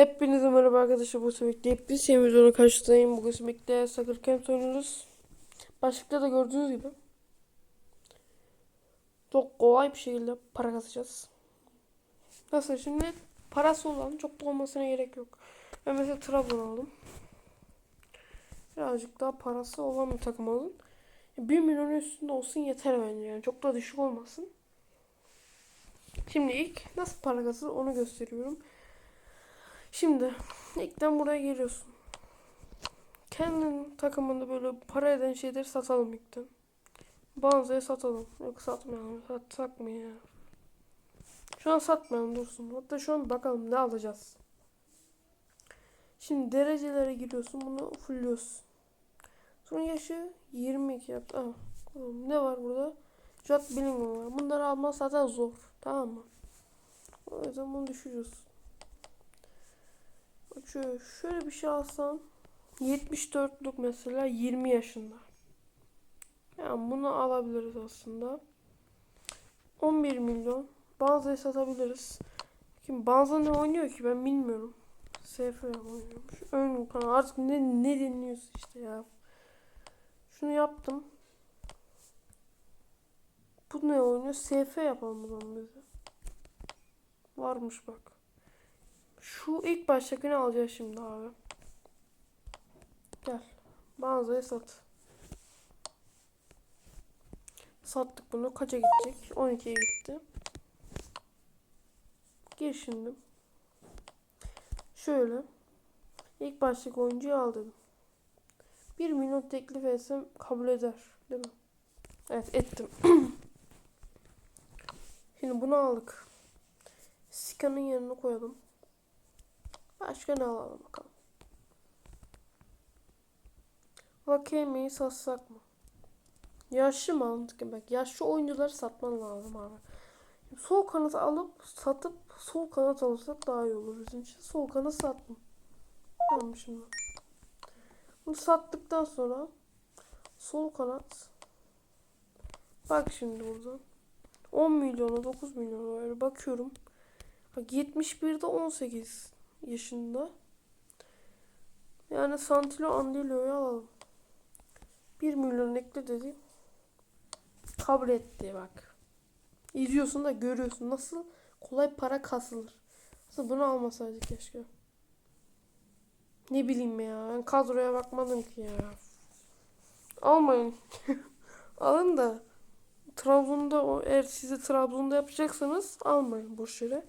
Hepinize merhaba arkadaşlar. Bu semikte hep bir semizyona karşılayayım. Bugün semikte Sakır Camp oynuyoruz. Başlıkta da gördüğünüz gibi. Çok kolay bir şekilde para kasacağız. Nasıl şimdi parası olan çok da olmasına gerek yok. Ben mesela Trabzon aldım. Birazcık daha parası olan bir takım alın. 1 milyon üstünde olsun yeter bence yani. Çok da düşük olmasın. Şimdi ilk nasıl para kasılır onu gösteriyorum. Şimdi ilkten buraya geliyorsun. Kendin takımında böyle para eden şeyleri satalım ilkten. Banza'ya satalım. Yok satmayalım. Satsak mı ya? Şu an satmayalım dursun. Hatta şu an bakalım ne alacağız. Şimdi derecelere giriyorsun. Bunu fullüyorsun. Sonra yaşı 22 yap. Aa, ne var burada? Jot Bellingham var. Bunları almak zaten zor. Tamam mı? O yüzden bunu düşürüyorsun. Şöyle, şöyle bir şey alsam 74'lük mesela 20 yaşında. Yani bunu alabiliriz aslında. 11 milyon. Banza'yı satabiliriz. Kim Banza ne oynuyor ki ben bilmiyorum. SF oynuyormuş. Ön kanal artık ne ne dinliyorsun işte ya. Şunu yaptım. Bu ne oynuyor? SF yapalım o zaman bize. Varmış bak. Şu ilk baştakini alacağız şimdi abi. Gel. Mağazaya sat. Sattık bunu. Kaça gidecek? 12'ye gitti. Gir şimdi. Şöyle. İlk baştaki oyuncuyu al dedim. 1 milyon teklif etsem kabul eder. Değil mi? Evet ettim. Şimdi bunu aldık. Sika'nın yerine koyalım. Başka ne alalım bakalım. Vakeme'yi satsak mı? Yaşlı mantıklı bak. Yaşlı oyuncuları satman lazım abi. Sol kanat alıp satıp sol kanat alırsak daha iyi olur bizim için. Sol kanat sattım. Tamam şimdi. Bunu sattıktan sonra sol kanat bak şimdi buradan 10 milyona 9 milyona bakıyorum. Bak 71'de 18 yaşında. Yani Santilo Andilo'yu alalım. 1 milyon ekle dedi. Kabul etti bak. İzliyorsun da görüyorsun nasıl kolay para kasılır. Aslında bunu almasaydık keşke. Ne bileyim ya. Ben kadroya bakmadım ki ya. Almayın. Alın da Trabzon'da o eğer sizi Trabzon'da yapacaksanız almayın boş yere.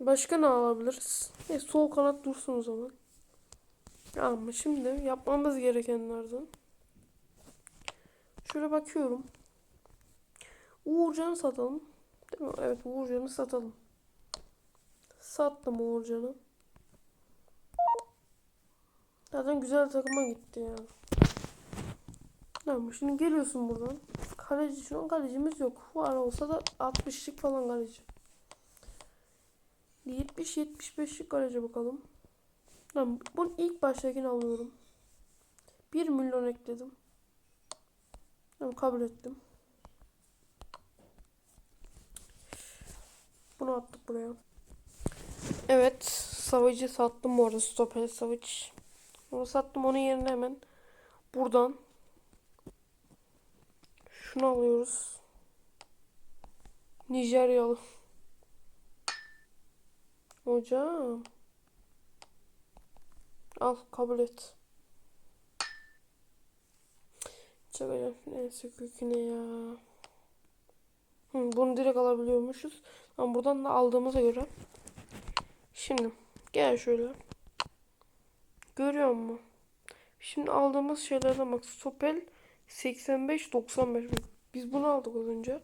Başka ne alabiliriz? E, sol kanat dursun o zaman. Ama şimdi yapmamız gerekenlerden. Şöyle bakıyorum. Uğurcan'ı satalım. Değil mi? Evet Uğurcan'ı satalım. Sattım Uğurcan'ı. Zaten güzel takıma gitti yani. Tamam şimdi geliyorsun buradan. Kaleci şu an kalecimiz yok. Var olsa da 60'lık falan kaleci. 70-75'lik kaleci bakalım. Tamam bunu ilk baştakini alıyorum. 1 milyon ekledim. Tamam kabul ettim. Bunu attık buraya. Evet. Savacı sattım bu arada. Stoper Savage. Onu sattım. Onun yerine hemen buradan şunu alıyoruz. Nijeryalı. Hocam. Al kabul et. Çakacağım. Neyse köküne ya. Hı, bunu direkt alabiliyormuşuz. Ama buradan da aldığımıza göre. Şimdi gel şöyle. Görüyor musun? Şimdi aldığımız şeylerden bak. Stopel 85-95. Biz bunu aldık az önce.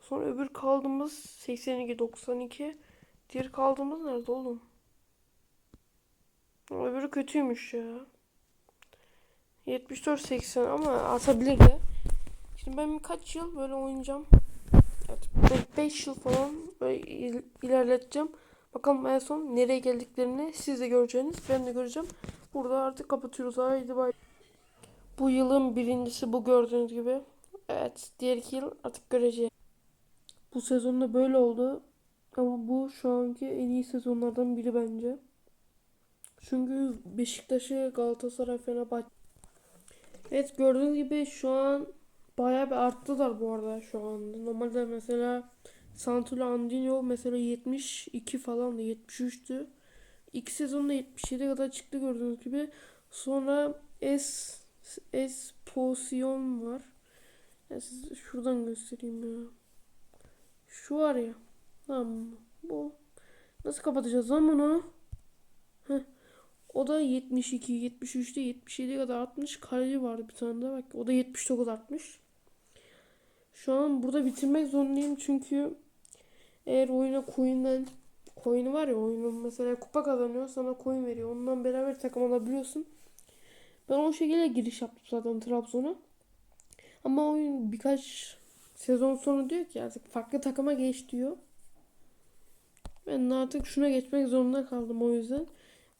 Sonra öbür kaldığımız 82-92. Diğer kaldığımız nerede oğlum? Öbürü kötüymüş ya. 74-80 ama atabilir de. Şimdi ben kaç yıl böyle oynayacağım. Evet, 5 yıl falan böyle il- ilerleteceğim. Bakalım en son nereye geldiklerini siz de göreceğiniz. Ben de göreceğim. Burada artık kapatıyoruz. Haydi bay. Bu yılın birincisi bu gördüğünüz gibi. Evet diğer iki yıl artık göreceğiz. Bu sezonda böyle oldu. Ama bu şu anki en iyi sezonlardan biri bence. Çünkü Beşiktaş'ı Galatasaray Fenerbahçe. Evet gördüğünüz gibi şu an bayağı bir arttılar bu arada şu anda. Normalde mesela Santula Andinho mesela 72 falan da 73'tü. İki sezonda 77 kadar çıktı gördüğünüz gibi. Sonra S S Pozisyon var. Ya size şuradan göstereyim ya. Şu var ya. Tamam? Bu. Nasıl kapatacağız lan bunu? Heh. O da 72, 73'te 77 kadar artmış. Kaleci vardı bir tane de bak. O da 79 artmış. Şu an burada bitirmek zorundayım çünkü eğer oyuna coin'den coin'i var ya oyunun mesela kupa kazanıyor sana coin veriyor. Ondan beraber takım alabiliyorsun. Ben o şekilde giriş yaptım zaten Trabzon'a. Ama oyun birkaç sezon sonra diyor ki artık farklı takıma geç diyor. Ben artık şuna geçmek zorunda kaldım o yüzden.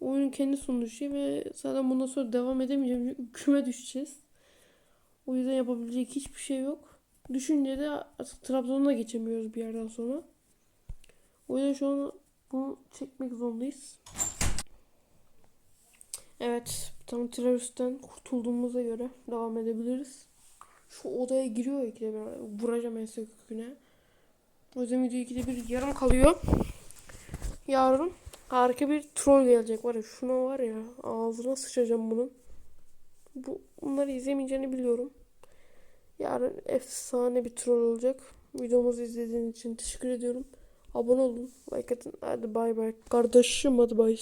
Oyunun kendi sunduğu şey ve zaten bundan sonra devam edemeyeceğim çünkü küme düşeceğiz. O yüzden yapabilecek hiçbir şey yok. Düşünce de artık Trabzon'a geçemiyoruz bir yerden sonra. O yüzden şu an bunu çekmek zorundayız. Evet, tam teröristten kurtulduğumuza göre devam edebiliriz. Şu odaya giriyor ikide bir. Vuracağım en köküne. O yüzden video ikide bir yarım kalıyor. Yarın harika bir troll gelecek var ya. Şuna var ya ağzına sıçacağım bunun. Bu, bunları izlemeyeceğini biliyorum. Yarın efsane bir troll olacak. Videomuzu izlediğiniz için teşekkür ediyorum. Abone olun. Like atın. Hadi bay bay. Kardeşim hadi bay.